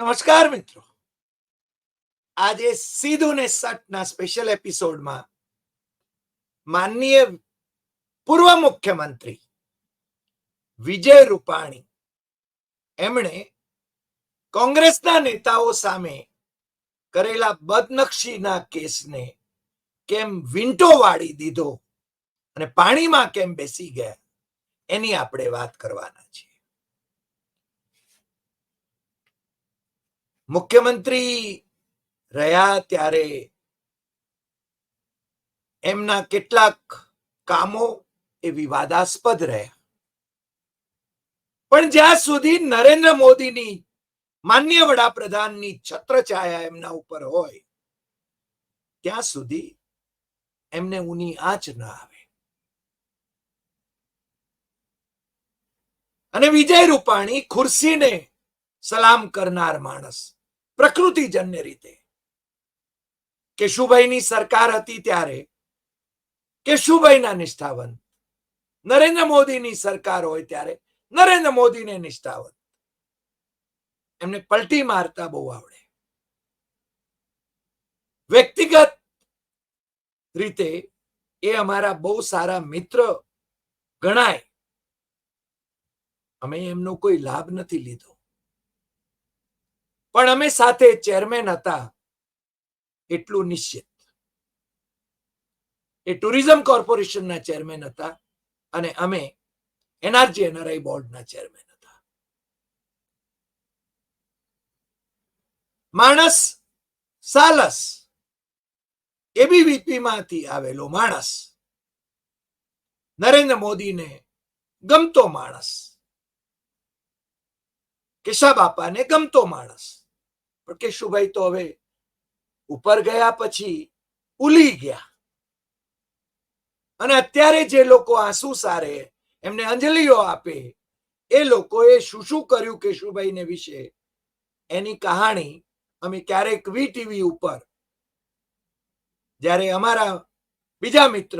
નમસ્કાર મિત્રો. આજે સીધું ને સટના સ્પેશિયલ એપિસોડમાં માનનીય પૂર્વ મુખ્યમંત્રી વિજય રૂપાણી એમણે કોંગ્રેસના નેતાઓ સામે કરેલા બદનક્ષીના કેસને કેમ વિંટો વાળી દીધો અને પાણીમાં કેમ બેસી ગયા, એની આપણે વાત કરવાના છીએ. મુખ્યમંત્રી રહ્યા ત્યારે એમના કેટલાક કામો એ વિવાદાસ્પદ રહ્યા. પણ જ્યાં સુધી નરેન્દ્ર મોદીની માન્ય વડાપ્રધાનની છત્રછાયા એમના ઉપર હોય, ત્યાં સુધી એમને ઊની આંચ ન આવે. અને વિજય રૂપાણી ખુરશીને સલામ કરનાર માણસ. પ્રકૃતિજન્ય રીતે. કેશુભાઈની સરકાર હતી ત્યારે કેશુભાઈના નિષ્ઠાવંત. નરેન્દ્ર મોદીની સરકાર હોય ત્યારે નરેન્દ્ર મોદીને નિષ્ઠાવંત. એમને પલટી મારતા બહુ આવડે. વ્યક્તિગત રીતે એ અમારા બહુ સારા મિત્ર ગણાય. અમે એમનો કોઈ લાભ નથી લીધો. પણ અમે સાથે ચેરમેન હતા. એટલું નિશ્ચિત. એ ટુરિઝમ કોર્પોરેશનના ચેરમેન હતા અને અમે એનઆરજી એનઆરઆઈ બોર્ડના ચેરમેન માણસ સાલસ. એબીવીપી માંથી આવેલો માણસ. નરેન્દ્ર મોદીને ગમતો માણસ. કેશા બાપાને ગમતો માણસ. પણ કેશુભાઈ તો હવે ઉપર ગયા પછી ઉલી ગયા. અને અત્યારે જે લોકો આંસુ સારે, એમને અંજલિઓ આપે, એ લોકોએ શું શું કર્યું કેશુભાઈને વિશે? એની કહાણી અમે ક્યારેક વી ટીવી ઉપર, જ્યારે અમારા બીજા મિત્ર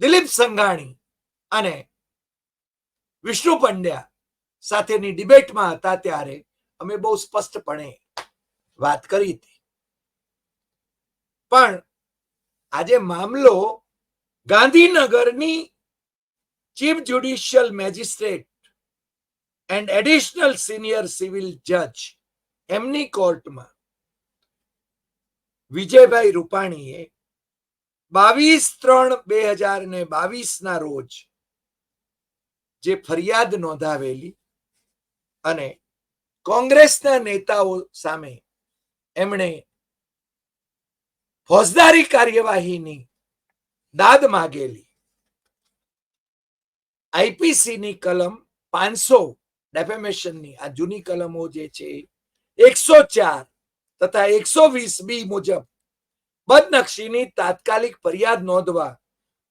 દિલીપ સંઘાણી અને વિષ્ણુ પંડ્યા સાથેની ડિબેટમાં હતા ત્યારે અમે બહુ સ્પષ્ટપણે વાત કરી હતી. પણ આજે મામલો ગાંધીનગરની chief judicial magistrate and additional senior civil જજ એમની કોર્ટમાં વિજયભાઈ રૂપાણીએ બાવીસ ત્રણ બે હજાર ને બાવીસ ના રોજ જે ફરિયાદ નોંધાવેલી અને કોંગ્રેસના નેતાઓ સામે એમણે ફોજદારી કાર્યવાહીની દાદ માગેલી. આઈપીસીની કલમ પાંચસો ડેફેમેશનની, આ જૂની કલમો જે છે, એકસો ચાર તથા એકસો વીસ બી મુજબ બદનક્ષીની તાત્કાલિક ફરિયાદ નોંધવા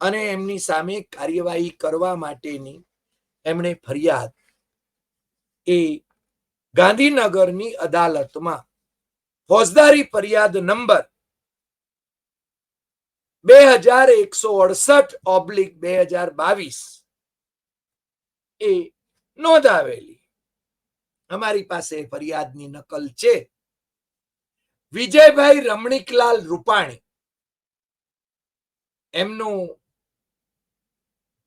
અને એમની સામે કાર્યવાહી કરવા માટેની એમણે ફરિયાદ એ ગાંધીનગરની અદાલતમાં ફોજદારી ફરિયાદ નંબર બે હજાર એકસો અડસઠ ઓબ્લિક બે હજાર બાવીસ એ નોંધાવેલી. અમારી પાસે ફરિયાદની નકલ છે. વિજયભાઈ રમણીકલાલ રૂપાણી, એમનું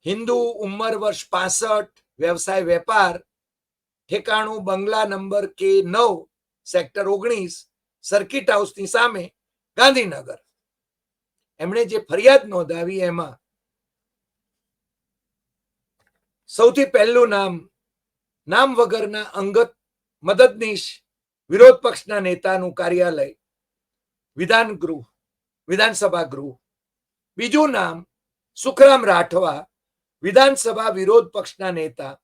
હિન્દુ ઉંમર વર્ષ પાસઠ, વ્યવસાય વેપાર ઠેકાણું બંગલા નંબર કે નવ, સેક્ટર ઓગણીસ, સર્કિટ હાઉસની સામે ગાંધીનગર. એમણે જે ફરિયાદ નોંધાવી એમાં સૌથી પહેલું નામ નામ વગરના અંગત મદદનીશ વિરોધ પક્ષના નેતાનું કાર્યાલય વિધાન ગૃહ વિધાનસભા ગૃહ. બીજું નામ, સુખરામ રાઠવા, વિધાનસભા વિરોધ પક્ષના નેતા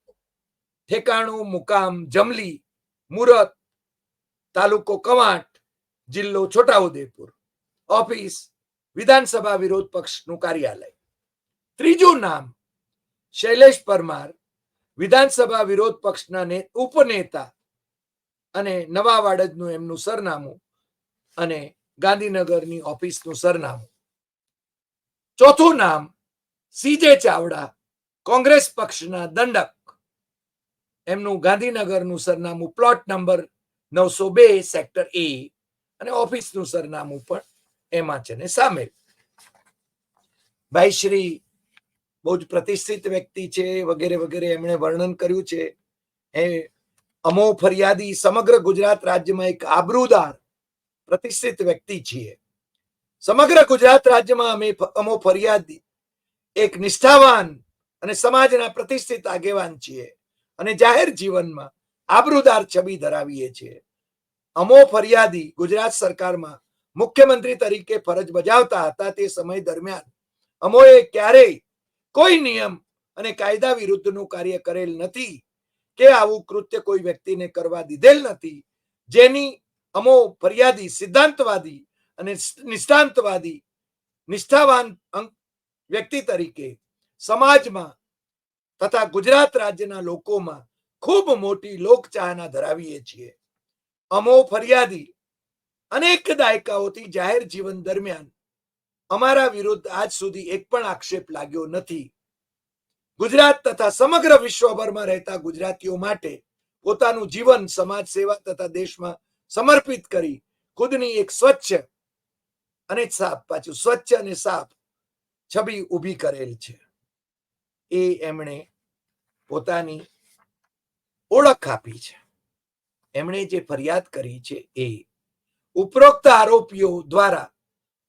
ઠેકાણું, મુકામ, જમલી, મુરત, તાલુકો કવાંટ, જિલ્લો છોટાઉદેપુર. ઓફિસ, વિધાનસભા વિરોધ પક્ષનું કાર્યાલય. ત્રીજું નામ, શૈલેષ પરમાર, વિધાનસભા વિરોધ પક્ષના ઉપનેતા અને નવા વાડજનું એમનું સરનામું અને ગાંધીનગરની ઓફિસનું સરનામું. ચોથું નામ સીજે ચાવડા, કોંગ્રેસ પક્ષના દંડક. એમનું ગાંધીનગરનું સરનામું પ્લોટ નંબર નવસો બે સેક્ટર એ અને ઓફિસનું સરનામું પણ એમાં છે ને સામેલ. ભાઈ શ્રી બહુ જ પ્રતિષ્ઠિત વ્યક્તિ છે, વગેરે વગેરે એમણે વર્ણન કર્યું છે. એ અમો ફરિયાદી સમગ્ર ગુજરાત રાજ્યમાં એક આબરૂદાર, પ્રતિષ્ઠિત વ્યક્તિ છીએ. સમગ્ર ગુજરાત રાજ્યમાં અમે અમો ફરિયાદી, એક નિષ્ઠાવાન અને સમાજના પ્રતિષ્ઠિત આગેવાન છીએ. અને જાહેર જીવનમાં આબરૂદાર છબી ધરાવીએ છીએ. અમો ફરિયાદી ગુજરાત સરકારમાં મુખ્યમંત્રી તરીકે ફરજ બજાવતા હતા તે સમય દરમિયાન અમોએ ક્યારેય કોઈ નિયમ અને કાયદા વિરુદ્ધનું કાર્ય કરેલ નથી કે આવું કૃત્ય કોઈ વ્યક્તિને કરવા દીધેલ નથી. જેની અમો ફરિયાદી સિદ્ધાંતવાદી અને નિષ્ઠાંતવાદી નિષ્ઠાવાન વ્યક્તિ તરીકે સમાજમાં તથા ગુજરાત રાજ્યના લોકોમાં ખૂબ મોટી લોકચાહના ધરાવીએ છીએ. અમો ફરિયાદી અનેક દાયકાઓથી જાહેર જીવન દરમિયાન અમારા વિરુદ્ધ આજ સુધી એક પણ આક્ષેપ લાગ્યો નથી. ગુજરાત તથા સમગ્ર વિશ્વભરમાં રહેતા ગુજરાતીઓ માટે પોતાનું જીવન, સમાજ સેવા તથા દેશમાં સમર્પિત કરી ખુદની એક સ્વચ્છ અને સાફ પાછું સ્વચ્છ અને સાફ છબી ઊભી કરેલ છે. એ એમણે પોતાની ઓળખ આપી છે. એમણે જે ફરિયાદ કરી છે એ ઉપરોક્ત આરોપીઓ દ્વારા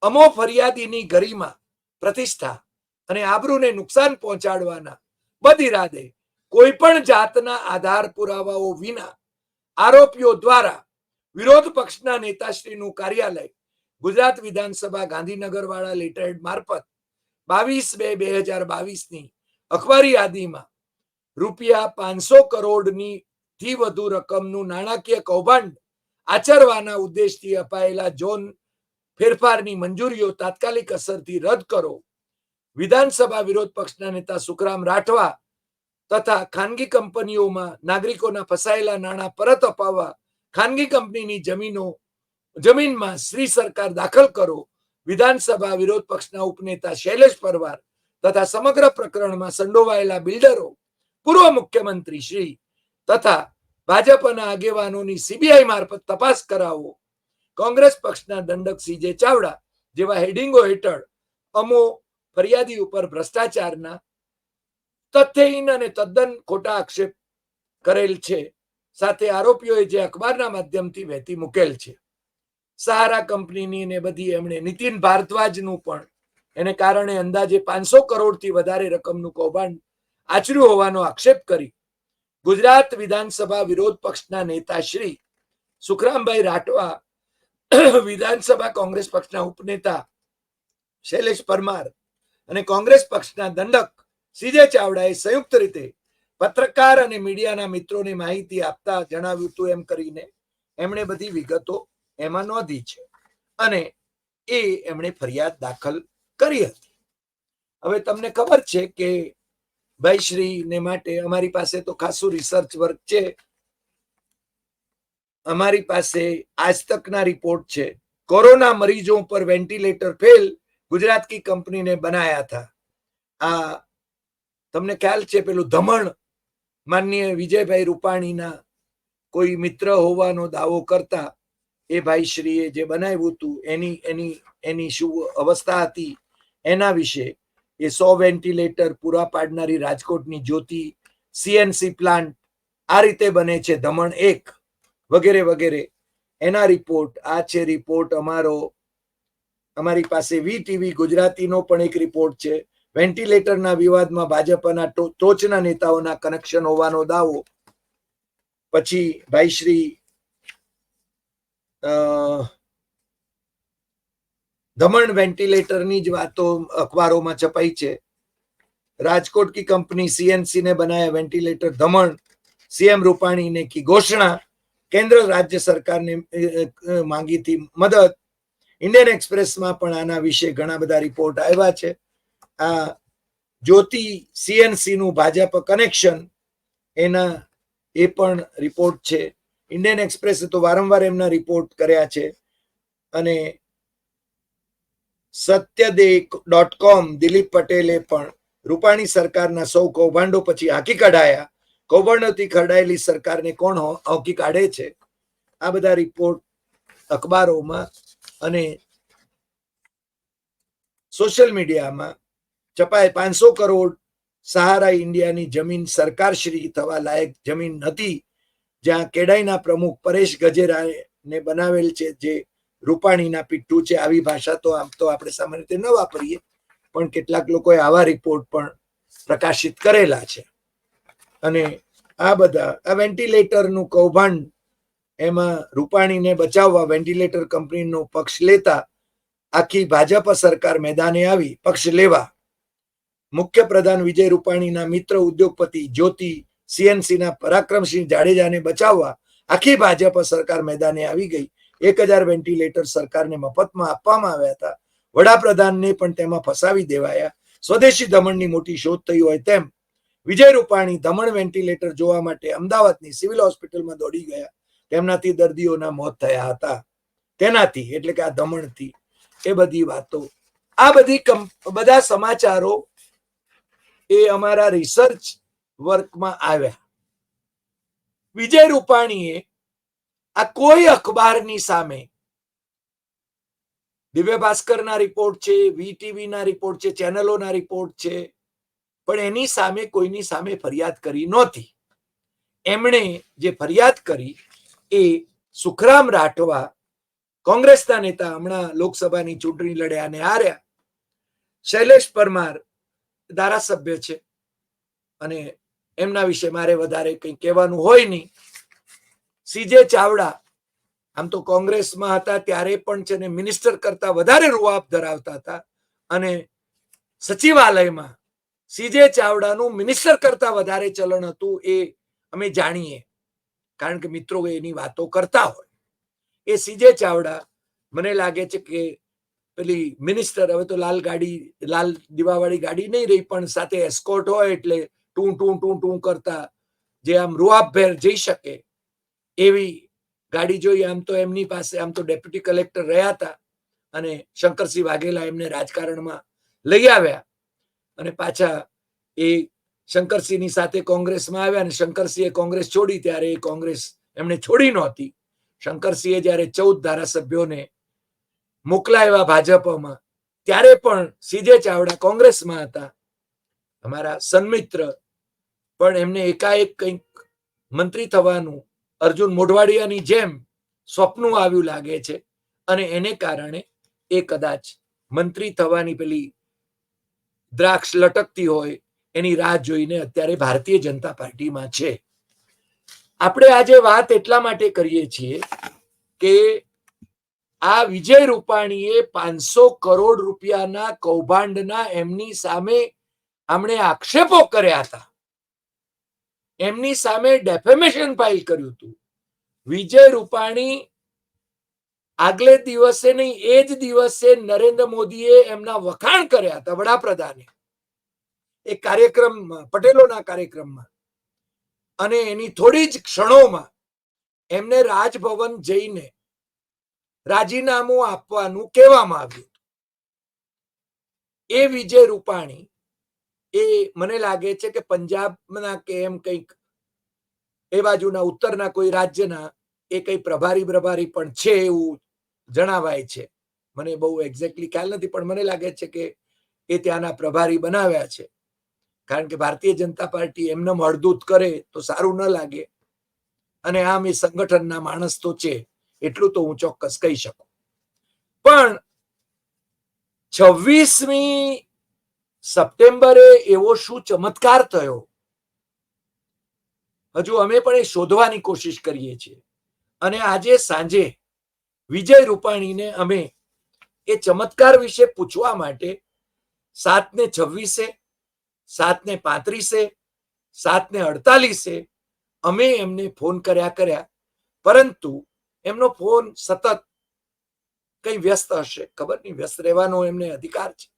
અમો ફરિયાદીની ગરિમા, પ્રતિષ્ઠા અને આબરૂને નુકસાન પહોંચાડવાના બદઇરાદે કોઈ પણ જાતના આધાર પુરાવાઓ વિના આરોપીઓ દ્વારા વિરોધ પક્ષના નેતાશ્રીનું કાર્યાલય ગુજરાત વિધાનસભા ગાંધીનગર વાળા લેટરહેડ મારફત બાવીસ બે બે હજાર બાવીસની અખબારી યાદીમાં રૂપિયા પાંચસો કરોડની થી વધુ રકમનું નાણાકીય કૌભાંડ આચરવાના ઉદ્દેશથી અપાયેલા ઝોન ફેરફારની મંજૂરીઓ તાત્કાલિક અસરથી રદ કરો. વિધાનસભા વિરોધ પક્ષના નેતા સુખરામ રાઠવા તથા ખાનગી કંપનીઓમાં નાગરિકોના ફસાયેલા નાણાં પરત અપાવવા ખાનગી કંપનીની જમીનો, જમીનમાં શ્રી સરકાર દાખલ કરો. વિધાનસભા વિરોધ પક્ષના ઉપનેતા શૈલેષ પરવાર તથા સમગ્ર પ્રકરણમાં સંડોવાયેલા બિલ્ડરો પૂર્વ મુખ્યમંત્રી શ્રી તથા ભાજપના આગેવાનોની સીબીઆઈ મારફત તપાસ કરાવો કોંગ્રેસ પક્ષના દંડક સીજે ચાવડા જેવા હેડિંગો હેઠળ અમો ફરિયાદી ઉપર ભ્રષ્ટાચારના તથ્યહીન અને તદ્દન ખોટા આક્ષેપ કરેલ છે. સાથે આરોપીઓએ જે અખબારના માધ્યમથી વહેતી મૂકેલ છે. સહારા કંપનીની ને બધી એમણે નીતિન ભારદ્વાજનું પણ. એને કારણે અંદાજે પાંચસો કરોડથી વધારે રકમનું કૌભાંડ આચર્યું હોવાનો આક્ષેપ કરી ગુજરાત વિધાનસભા વિરોધ પક્ષના નેતા શ્રી સુખરામભાઈ રાઠવા વિધાનસભા કોંગ્રેસ પક્ષના ઉપનેતા શૈલેષ પરમાર અને કોંગ્રેસ પક્ષના દંડક સીજે ચાવડાએ સંયુક્ત રીતે પત્રકાર અને મીડિયાના મિત્રોને માહિતી આપતા જણાવ્યું હતું એમ કરીને એમણે બધી વિગતો એમાં નોંધી છે અને એ એમણે ફરિયાદ દાખલ કરી હતી. હવે તમને ખબર છે કે ભાઈશ્રી ને માટે અમારી પાસે તો ખાસું રિસર્ચ વર્ક છે. અમારી પાસે આજ તકના રિપોર્ટ છે. કોરોના મરીજો ઉપર વેન્ટિલેટર ફેલ ગુજરાત કી કંપનીને બનાયા હતા આ તમને ખ્યાલ છે પેલું ધમણ? માનનીય વિજયભાઈ રૂપાણીના કોઈ મિત્ર હોવાનો દાવો કરતા એ ભાઈ શ્રીએ જે બનાવ્યું હતું, એની એની એની શું અવસ્થા હતી, એના વિશે એ સો વેન્ટિલેટર પૂરા પાડનારી રાજકોટની જ્યોતિ સીએનસી પ્લાન્ટ આ રીતે બને છે ધમણ એક, વગેરે વગેરે. એના રિપોર્ટ આ છે રિપોર્ટ અમારો, અમારી પાસે વી ટીવી ગુજરાતીનો પણ એક રિપોર્ટ છે. વેન્ટિલેટરના વિવાદમાં ભાજપના ટોચના નેતાઓના કનેક્શન હોવાનો દાવો. પછી ભાઈ શ્રી દમણ વેન્ટિલેટરની જ વાતો અખબારોમાં છપાઈ છે. રાજકોટ કી કંપની સીએનસી ને બનાયા વેન્ટિલેટર દમણ. સીએમ રૂપાણીને કી ઘોષણા. કેન્દ્ર રાજ્ય સરકારને માંગી હતી મદદ. ઇન્ડિયન એક્સપ્રેસમાં પણ આના વિશે ઘણા બધા રિપોર્ટ આવ્યા છે. આ જ્યોતિ સીએનસી નું ભાજપ કનેક્શન, એના, એ પણ રિપોર્ટ છે. ઇન્ડિયન એક્સપ્રેસે તો વારંવાર એમના રિપોર્ટ કર્યા છે. અને સત્યદેક ડોટ કોમ દિલીપ પટેલે પણ રૂપાણી સરકારના સૌ કૌભાંડો પછી હાંકી કઢાયા. કૌભાંડોથી ખરડાયેલી સરકારને કોણ હાંકી કાઢે છે? આ બધા રિપોર્ટ અખબારોમાં અને સોશિયલ મીડિયામાં છપાય. પાંચસો કરોડ સહારા ઇન્ડિયાની જમીન સરકારશ્રી થવા લાયક જમીન નથી. જ્યાં કેડાઈના પ્રમુખ પરેશ ગજેરાને બનાવેલ છે જે રૂપાણીના પીઠું છે, આવી ભાષા તો આમ તો આપણે સામાન્ય રીતે ન વાપરીએ, પણ કેટલાક લોકોએ આવા રિપોર્ટ પણ પ્રકાશિત કરેલા છે. અને આ બધા, આ વેન્ટિલેટરનું કૌભાંડ, એમાં રૂપાણીને બચાવવા વેન્ટિલેટર કંપનીનો પક્ષ લેતા આખી ભાજપ સરકાર મેદાને આવી, પક્ષ લેવા. મુખ્ય પ્રધાન વિજય રૂપાણીના મિત્ર ઉદ્યોગપતિ જ્યોતિ સીએનસીના પરાક્રમસિંહ જાડેજાને બચાવવા આખી ભાજપ સરકાર મેદાને આવી ગઈ. એક હજાર વેન્ટિલેટર સરકારને મફતમાં આપવામાં આવ્યા હતા. વડાપ્રધાનને પણ તેમાં ફસાવી દેવાયા. સ્વદેશી દમણની મોટી શોધ થઈ હોય તેમ વિજય રૂપાણી દમણ વેન્ટિલેટર જોવા માટે અમદાવાદની સિવિલ હોસ્પિટલમાં દોડી ગયા. તેમનાથી દર્દીઓના મોત થયા હતા. તેનાથી, એટલે કે આ દમણથી, એ બધી વાતો. આ બધી બધા સમાચારો એ અમારા રિસર્ચ વર્કમાં આવ્યા. વિજય રૂપાણીએ આ કોઈ અખબારની સામે. દિવ્ય ભાસ્કરના રિપોર્ટ છે વીટીવી ના રિપોર્ટ છે, ચેનલોના રિપોર્ટ છે, પણ એની સામે કોઈની સામે ફરિયાદ કરી નહોતી. એમણે જે ફરિયાદ કરી એ સુખરામ રાઠવા કોંગ્રેસના નેતા હમણાં લોકસભાની ચૂંટણી લડ્યા અને હાર્યા. શૈલેષ પરમાર ધારાસભ્ય છે અને એમના વિશે મારે વધારે કંઈ કહેવાનું હોય નહીં. સીજે ચાવડા, આમ તો કોંગ્રેસમાં હતા ત્યારે પણ છે ને મિનિસ્ટર કરતા વધારે રૂઆબ ધરાવતા હતા અને સચિવાલયમાં સીજે ચાવડાનું મિનિસ્ટર કરતા વધારે ચલણ હતું એ અમે જાણીએ. કારણ કે મિત્રો એની વાતો કરતા હોય. એ સીજે ચાવડા મને લાગે છે કે પેલી મિનિસ્ટર, હવે તો લાલ ગાડી, લાલ દીવાવાળી ગાડી નહીં રહી, પણ સાથે એસ્કોર્ટ હોય એટલે ટું ટું ટું ટું કરતા જે આમ રૂઆબભેર જઈ શકે એવી ગાડી જોઈ, આમ તો એમની પાસે, આમ તો ડેપ્યુટી કલેક્ટર રહ્યા હતા અને શંકરસિંહ વાઘેલા એમને રાજકારણમાં લઈ આવ્યા અને પાછા એ શંકરસિંહની સાથે કોંગ્રેસમાં આવ્યા અને શંકરસિંહે કોંગ્રેસ છોડી ત્યારે એ કોંગ્રેસ એમણે છોડી નહોતી. શંકરસિંહે જ્યારે ચૌદ ધારાસભ્યોને મોકલાવ્યા ભાજપમાં, ત્યારે પણ સીજે ચાવડા કોંગ્રેસમાં હતા. અમારા સન્મિત્ર પણ એમને એકાએક કંઈક મંત્રી થવાનું અર્જુન મોઢવાડિયાની જેમ સ્વપ્નું આવ્યું લાગે છે અને એને કારણે એ કદાચ મંત્રી થવાની પેલી દ્રાક્ષ લટકતી હોય એની રાહ જોઈને અત્યારે ભારતીય જનતા પાર્ટીમાં છે. આપણે આજે વાત એટલા માટે કરીએ છીએ કે આ વિજય રૂપાણીએ પાંચસો કરોડ રૂપિયાના કૌભાંડના એમની સામે આમણે આક્ષેપો કર્યા હતા. એમની સામે ડેફેમેશન ફાઇલ કર્યું હતું. વિજય રૂપાણી આગલે દિવસે નહીં, એ જ દિવસે નરેન્દ્ર મોદીએ એમના વખાણ કર્યા હતા વડાપ્રધાને. એક કાર્યક્રમમાં પટેલોના કાર્યક્રમમાં. અને એની થોડી જ ક્ષણોમાં એમને રાજભવન જઈને રાજીનામું આપવાનું કહેવામાં આવ્યું. એ વિજય રૂપાણી એ મને લાગે છે કે પંજાબના કે એમ કંઈક એ બાજુના, ઉત્તરના કોઈ રાજ્યના એ કઈ પ્રભારી પ્રભારી પણ છે એવું જણાવાય છે. મને બહુ એક્ઝેક્ટલી ખ્યાલ નથી, પણ મને લાગે છે કે એ ત્યાંના પ્રભારી બનાવ્યા છે. કારણ કે ભારતીય જનતા પાર્ટી એમને મળદૂત કરે તો સારું ન લાગે. અને આમ એ સંગઠનના માણસ તો છે, એટલું તો હું ચોક્કસ કહી શકું. પણ છવ્વીસમી સપ્ટેમ્બરે એવો શું ચમત્કાર થયો? હજુ અમે પણ એ શોધવાની કોશિશ કરીએ છીએ. અને આજે સાંજે વિજય રૂપાણીને અમે એ ચમત્કાર વિશે પૂછવા માટે સાત ને છવ્વીસે સાત ને પાંત્રીસે સાત ને અડતાલીસે અમે એમને ફોન કર્યા કર્યા. પરંતુ એમનો ફોન સતત કઈ વ્યસ્ત હશે, ખબર નહીં, વ્યસ્ત રહેવાનો એમને અધિકાર છે.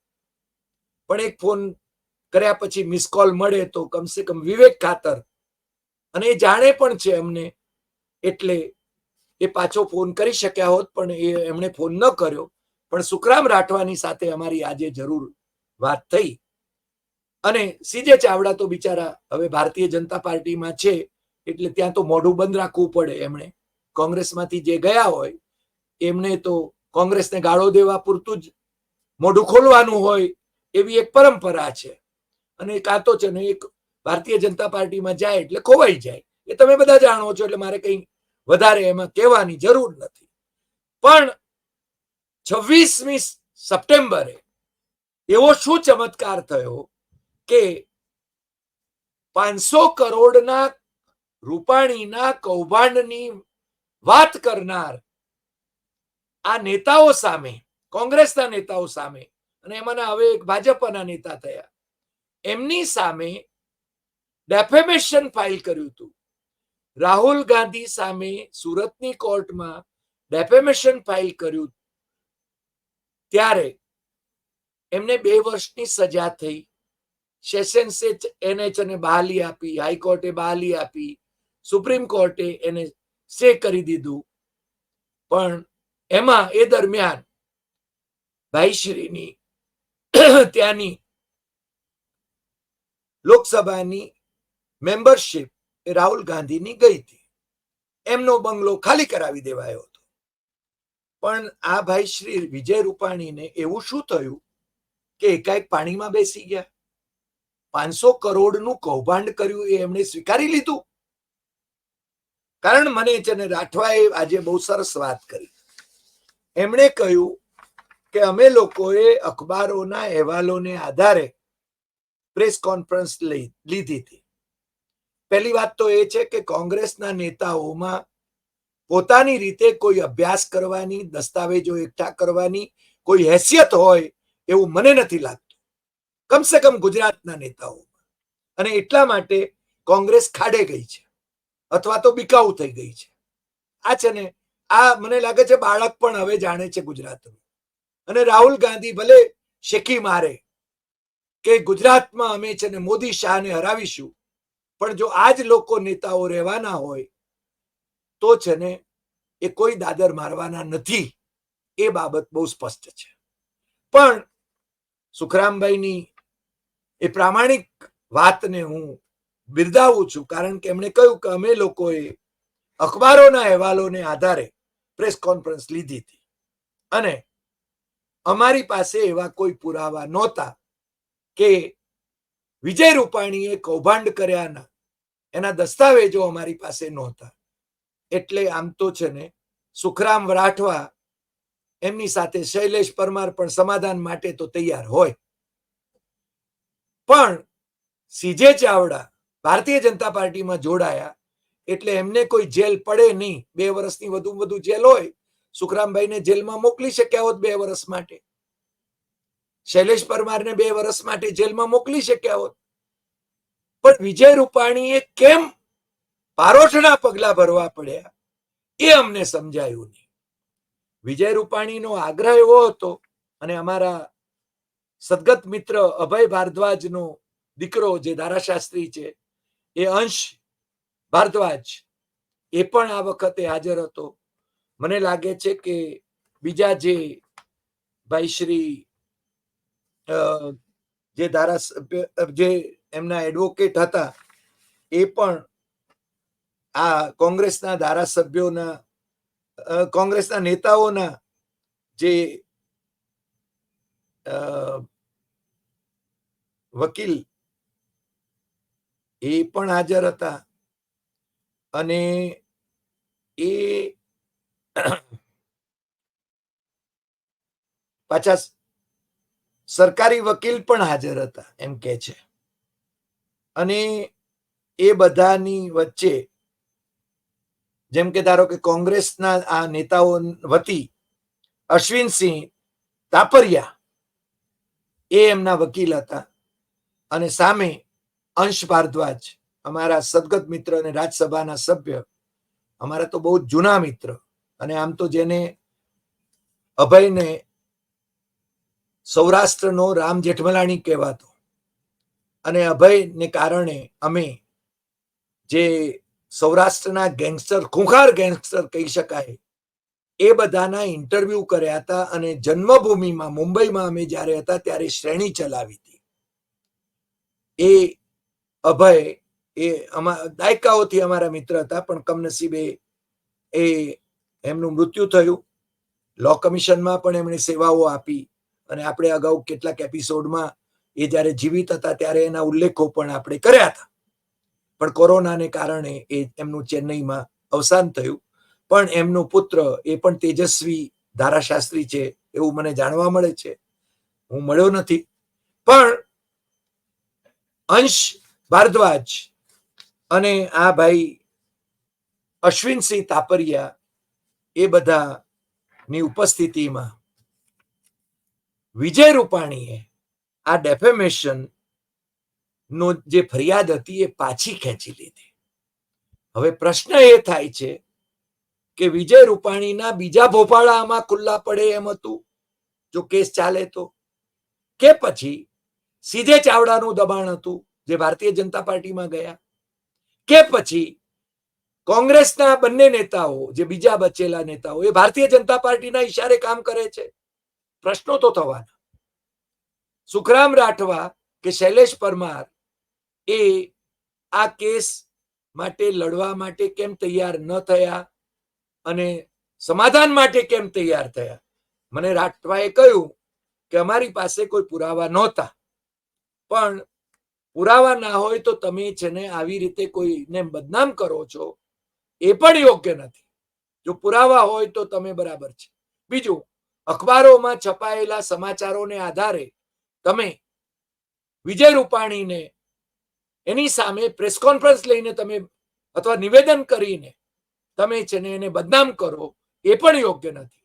પણ એક ફોન કર્યા પછી મિસ કોલ મળે તો કમસે કમ વિવેક ખાતર. અને એ જાણે પણ છે અમને, એટલે એ પાછો ફોન કરી શક્યા હોત, પણ એ એમણે ફોન ન કર્યો. પણ સુખરામ રાઠવાની સાથે અમારી આજે જરૂર વાત થઈ. અને સીજે ચાવડા તો બિચારા હવે ભારતીય જનતા પાર્ટીમાં છે, એટલે ત્યાં તો મોઢું બંધ રાખવું પડે એમણે. કોંગ્રેસમાંથી જે ગયા હોય, એમને તો કોંગ્રેસને ગાળો દેવા પૂરતું જ મોઢું ખોલવાનું હોય એવી એક પરંપરા છે. અને કાં તો છે ને એક ભારતીય જનતા પાર્ટીમાં જાય એટલે ખોવાઈ જાય. એ તમે બધા જાણો છો એટલે મારે કંઈ વધારે એમાં કહેવાની જરૂર નથી. પણ છવ્વીસમી સપ્ટેમ્બરે એવો શું ચમત્કાર થયો કે પાંચસો કરોડના રૂપાણીના કૌભાંડની વાત કરનાર આ નેતાઓ સામે, કોંગ્રેસના નેતાઓ સામે અને એમાંના હવે એક ભાજપના નેતા થયા. એમની સામે ડેફેમેશન ફાઇલ કર્યું હતું. રાહુલ ગાંધી સામે સુરતની કોર્ટમાં ડેફેમેશન ફાઇલ કર્યું. ત્યારે એમને બે વર્ષની સજા થઈ. સેશન્સે એનએચ અને બહાલી આપી, હાઈકોર્ટે બહાલી આપી, સુપ્રીમ કોર્ટે એને સ્ટે કરી દીધું. પણ એમાં એ દરમિયાન ભાઈશ્રીની ત્યાંની લોકસભાની મેમ્બરશીપ એ રાહુલ ગાંધીની ગઈ હતી. એમનો બંગલો ખાલી કરાવી દેવાયો હતો. પણ આ ભાઈ શ્રી વિજય રૂપાણીને એવું શું થયું કે એકાએક પાણીમાં બેસી ગયા? પાંચસો કરોડનું કૌભાંડ કર્યું એ એમણે સ્વીકારી લીધું? કારણ મને છે ને રાઠવાએ આજે બહુ સરસ વાત કરી. એમણે કહ્યું કે અમે લોકોએ અખબારોના અહેવાલોને આધારે પ્રેસ કોન્ફરન્સ લીધી હતી. પહેલી વાત તો એ છે કે કોંગ્રેસના નેતાઓમાં પોતાની રીતે કોઈ અભ્યાસ કરવાની, દસ્તાવેજો એકઠા કરવાની કોઈ હેસિયત હોય એવું મને નથી લાગતું. કમસે કમ ગુજરાતના નેતાઓમાં. અને એટલા માટે કોંગ્રેસ ખાડે ગઈ છે. અથવા તો બિકાઉ થઈ ગઈ છે. આ છે ને, આ મને લાગે છે બાળક પણ હવે જાણે છે ગુજરાતનું અને રાહુલ ગાંધી ભલે શેકી મારે કે ગુજરાતમાં અમે છે ને મોદી શાહને હરાવીશું, પણ જો આ જ લોકો નેતાઓ રહેવાના હોય, તો છે ને એ કોઈ દાદર મારવાના નથી. એ બાબત બહુ સ્પષ્ટ છે. પણ સુખરામભાઈની એ પ્રામાણિક વાતને હું બિરદાવું છું, કારણ કે એમણે કહ્યું કે અમે લોકોએ અખબારોના અહેવાલોને આધારે પ્રેસ કોન્ફરન્સ લીધી હતી. અને અમારી પાસે એવા કોઈ પુરાવા નહોતા કે વિજય રૂપાણીએ કૌભાંડ કર્યાના એના દસ્તાવેજો અમારી પાસે નહોતા. એટલે આમ તો છે ને, સુખરામ રાઠવા એમની સાથે શૈલેષ પરમાર પણ સમાધાન માટે તો તૈયાર હોય. પણ સીજે ચાવડા ભારતીય જનતા પાર્ટીમાં જોડાયા એટલે એમને કોઈ જેલ પડે નહીં. બે વર્ષની વધુ વધુ જેલ હોય સુખરામભાઈને જેલમાં મોકલી શક્યા હોત બે વર્ષ માટે. શૈલેષ પરમારને બે વર્ષ માટે જેલમાં મોકલી શક્યા હોત. પણ વિજય રૂપાણીએ કેમ પારોઠના પગલા ભરવા પડ્યા? એ અમને સમજાયું નહીં. વિજય રૂપાણીનો આગ્રહ એવો હતો અને અમારા સદગત મિત્ર અભય ભારદ્વાજનો દીકરો જે ધારાશાસ્ત્રી છે, એ અંશ ભારદ્વાજ, એ પણ આ વખતે હાજર હતો. મને લાગે છે કે બીજા જે ભાઈ શ્રી જે ધારાસભ્ય જે એમના એડવોકેટ હતા, એ પણ આ કોંગ્રેસના ધારાસભ્યોના કોંગ્રેસના નેતાઓના જે વકીલ, એ પણ હાજર હતા. અને એ પાછા સરકારી વકીલ પણ હાજર હતા, એમ કે છે. અને એ બધાની વચ્ચે જેમ કે ધારો કે કોંગ્રેસના આ નેતાઓ વતી અશ્વિનસિંહ તાપરિયા એ એમના વકીલ હતા અને સામે અંશ ભારદ્વાજ, અમારા સદગત મિત્ર અને રાજ્યસભાના સભ્ય, અમારા તો બહુ જૂના મિત્ર અને આમ તો જેને અભયને સૌરાષ્ટ્રનો રામ જેઠમલાણી કહેવાતો. અને અભયને કારણે અમે જે સૌરાષ્ટ્રના ગેંગસ્ટર, ખૂંખાર ગેંગસ્ટર કહી શકાય, એ બધાના ઇન્ટરવ્યુ કર્યા હતા અને જન્મભૂમિમાં, મુંબઈમાં અમે જ્યારે હતા ત્યારે શ્રેણી ચલાવી હતી. એ અભય એ અમા, દાયકાઓથી અમારા મિત્ર હતા, પણ કમનસીબે એ એમનું મૃત્યુ થયું. લો કમિશનમાં પણ એમણે સેવાઓ આપી અને આપણે અગાઉ કેટલાક એપિસોડમાં એ જ્યારે જીવિત હતા ત્યારે એના ઉલ્લેખો પણ આપણે કર્યા હતા. પણ કોરોનાને કારણે એ એમનું ચેન્નઈમાં અવસાન થયું. પણ એમનો પુત્ર એ પણ તેજસ્વી ધારાશાસ્ત્રી છે એવું મને જાણવા મળે છે. હું મળ્યો નથી. પણ અંશ ભારદ્વાજ અને આ ભાઈ અશ્વિનસિંહ તાપરિયા એ બધા ની ઉપસ્થિતિમાં વિજય રૂપાણીએ આ ડેફેમેશન નો જે ફરિયાદ હતી એ પાછી ખેંચી લીધી. હવે પ્રશ્ન એ થાય છે કે વિજય રૂપાણીના બીજા ભોપાળા આમાં ખુલ્લા પડે એમ હતું? જો કેસ ચાલે તો? કે પછી સીધે ચાવડાનું દબાણ હતું જે ભારતીય જનતા પાર્ટીમાં ગયા? કે પછી કોંગ્રેસના બંને નેતાઓ, જે બીજા બચેલા નેતાઓ, એ ભારતીય જનતા પાર્ટીના ઈશારે કામ કરે છે. પ્રશ્નો તો થવાના. સુખરામ રાઠવા કે શૈલેષ પરમાર એ આ કેસ માટે લડવા માટે કેમ તૈયાર ન થયા અને સમાધાન માટે કેમ તૈયાર થયા? મને રાઠવાએ કહ્યું કે અમારી પાસે કોઈ પુરાવા નહોતા. પણ પુરાવા ના હોય તો તમે છે ને આવી રીતે કોઈને બદનામ કરો છો એ પણ યોગ્ય નથી. જો પુરાવા હોય તો તમે બરાબર છે. બીજું, અખબારોમાં છપાયેલા સમાચારોને આધારે તમે વિજય રૂપાણીને એની સામે પ્રેસ કોન્ફરન્સ લઈને તમે અથવા નિવેદન કરીને તમે છે ને એને બદનામ કરો, એ પણ યોગ્ય નથી.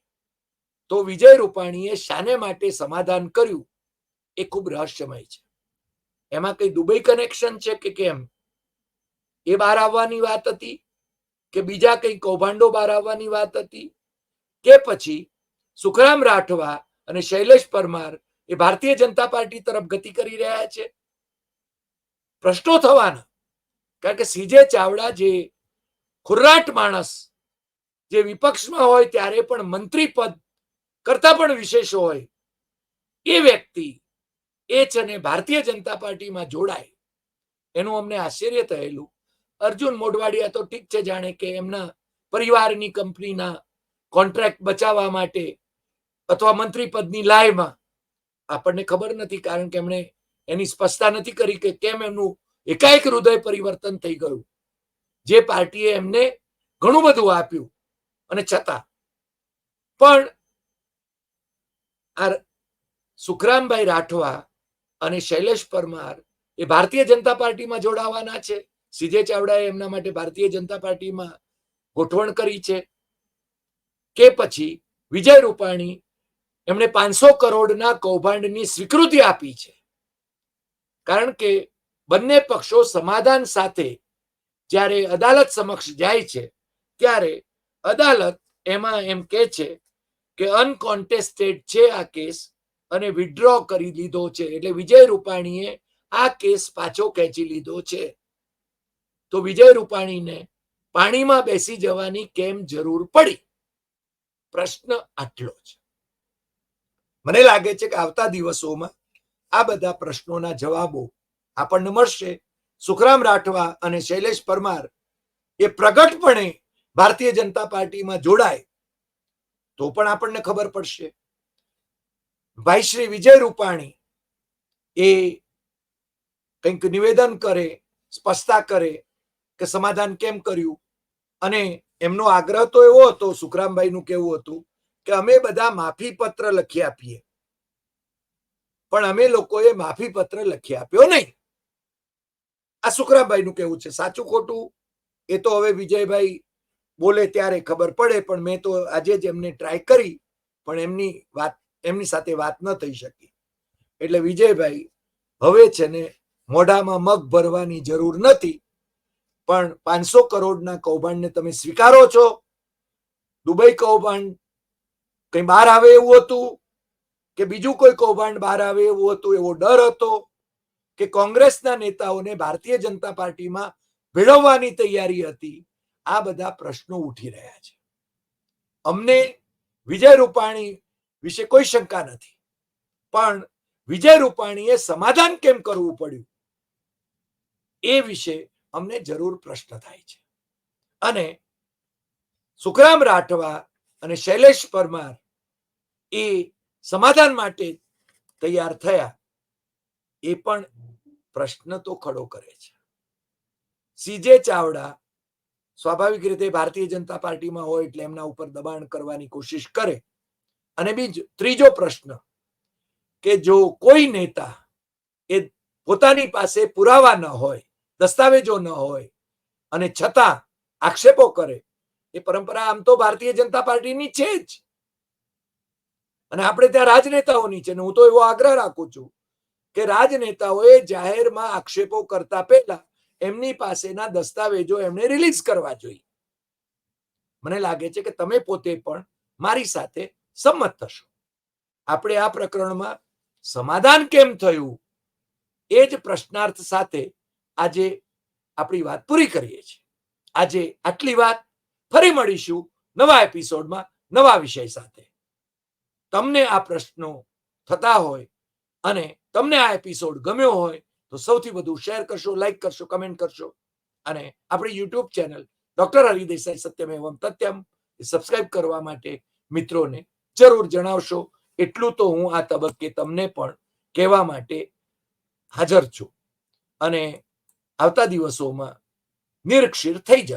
તો વિજય રૂપાણીએ શાને માટે સમાધાન કર્યું? એ ખૂબ રહસ્યમય છે. એમાં કઈ દુબઈ કનેક્શન છે કે કેમ? એ બહાર આવવાની વાત હતી? કે બીજા કંઈ કૌભાંડો બહાર આવવાની વાત હતી? કે પછી સુખરામ રાઠવા અને શૈલેષ પરમાર એ ભારતીય જનતા પાર્ટી તરફ ગતિ કરી રહ્યા છે? પ્રશ્નો થવાના. કારણ કે સીજે ચાવડા જે ખુર્રાટ માણસ જે વિપક્ષમાં હોય ત્યારે પણ મંત્રી પદ કરતા પણ વિશેષ હોય, એ વ્યક્તિ એ છે ને ભારતીય જનતા પાર્ટીમાં જોડાય. એનું અમને આશ્ચર્ય થયેલું અર્જુન મોઢવાડિયા તો ઠીક છે જાણે કે એમના પરિવારની કંપનીના કોન્ટ્રાક્ટ બચાવવા માટે અથવા મંત્રી પદની લાયમાં. આપણને ખબર નથી કારણ કે એમણે એની સ્પષ્ટતા નથી કરી કે કેમ એમનું એકાએક હૃદય પરિવર્તન થઈ ગયું. જે પાર્ટીએ એમને ઘણું બધું આપ્યું અને છતાં પણ આ સુખરામભાઈ રાઠવા અને શૈલેષ પરમાર એ ભારતીય જનતા પાર્ટીમાં જોડાવાના છે. સીજે ચાવડાએ એમના માટે ભારતીય જનતા પાર્ટીમાં ગોઠવણ કરી છે કે પછી વિજય રૂપાણી એમણે પાંચસો કરોડના કૌભાંડની સ્વીકૃતિ આપી છે. કારણ કે બંને પક્ષો સમાધાન સાથે જ્યારે અદાલત સમક્ષ જાય છે, ત્યારે અદાલત એમાં એમ કે છે કે અનકોન્ટેસ્ટેડ છે આ કેસ અને વિડ્રો કરી લીધો છે. એટલે વિજય રૂપાણીએ આ કેસ પાછો ખેંચી લીધો છે. તો વિજય રૂપાણીને પાણીમાં બેસી જવાની કેમ જરૂર પડી? પ્રશ્ન આટલો છે મને લાગે છે કે આવતા દિવસોમાં આ બધા પ્રશ્નોના જવાબો આપણને મળશે. સુખરામ રાઠવા અને શૈલેષ પરમાર એ પ્રગટપણે ભારતીય જનતા પાર્ટીમાં જોડાય તો પણ આપણને ખબર પડશે. ભાઈ શ્રી વિજય રૂપાણી એ કંઈક નિવેદન કરે, સ્પષ્ટતા કરે કે સમાધાન કેમ કર્યું? અને એમનો આગ્રહ તો એવો હતો સુખરામભાઈ નું કેવું હતું, કે અમે બધા માફી પત્ર લખી આપીએ. પણ અમે લોકોએ માફી પત્ર લખી આપ્યો નહીં. આ સુખરામભાઈ નું કેવું છે. સાચું ખોટું? એ તો હવે વિજયભાઈ બોલે ત્યારે ખબર પડે, પણ મેં તો આજે જ એમને ટ્રાય કરી, પણ એમની વાત, એમની સાથે વાત ન થઈ શકી. એટલે વિજયભાઈ હવે છે ને મોઢામાં મગ ભરવાની જરૂર નથી. પણ પાંચસો કરોડના કૌભાંડને તમે સ્વીકારો છો? દુબઈ કૌભાંડ કઈ બહાર આવે એવું હતું? કે બીજું કોઈ કૌભાંડ બહાર આવે એવું હતું? એવો ડર હતો? કે કોંગ્રેસના નેતાઓને ભારતીય જનતા પાર્ટીમાં ભેળવવાની તૈયારી હતી? આ બધા પ્રશ્નો ઉઠી રહ્યા છે. અમને વિજય રૂપાણી વિશે કોઈ શંકા નથી. પણ વિજય રૂપાણીએ સમાધાન કેમ કરવું પડ્યું? એ વિશે અમને જરૂર પ્રશ્ન થાય છે. અને સુખરામ રાઠવા અને શૈલેષ પરમાર એ સમાધાન માટે તૈયાર થયા એ પણ પ્રશ્ન તો ખડો કરે છે. સીજે ચાવડા સ્વાભાવિક રીતે ભારતીય જનતા પાર્ટીમાં હોય એટલે એમના ઉપર દબાણ કરવાની કોશિશ કરે. અને બીજો ત્રીજો પ્રશ્ન કે જો કોઈ નેતા એ પોતાની પાસે પુરાવા ન હોય દસ્તાવેજો ન હોય અને છતાં આક્ષેપો કરે, એ પરંપરા આમ તો ભારતીય જનતા પાર્ટીની છે જ. અને આપણે ત્યાં રાજનેતાઓની છે ને હું તો એવો આગ્રહ રાખું છું કે રાજનેતાઓએ જાહેરમાં આક્ષેપો કરતા પહેલા એમની પાસેના દસ્તાવેજો એમને રિલીઝ કરવા જોઈએ. મને લાગે છે કે તમે પોતે પણ મારી સાથે સંમત થશો. આપણે આ પ્રકરણમાં સમાધાન કેમ થયું? એ જ પ્રશ્નાર્થ સાથે આજે આપણી વાત પૂરી કરીએ છીએ. આજે આટલી વાત ફરી મળીશું નવા એપિસોડમાં નવા વિષય સાથે. તમને આ પ્રશ્નો થતા હોય અને તમને આ એપિસોડ ગમ્યો હોય તો સૌથી વધુ શેર કરશો, લાઈક કરશો, કમેન્ટ કરશો. અને આપણી YouTube channel doctor Hari Desai Satyam Evam Tatyam subscribe કરવા માટે મિત્રોને જરૂર જણાવશો. એટલું તો હું આ તબક્કે તમને પણ કહેવા માટે હાજર છું. અને આવતા દિવસોમાં નિરક્ષીર થઈ જશે.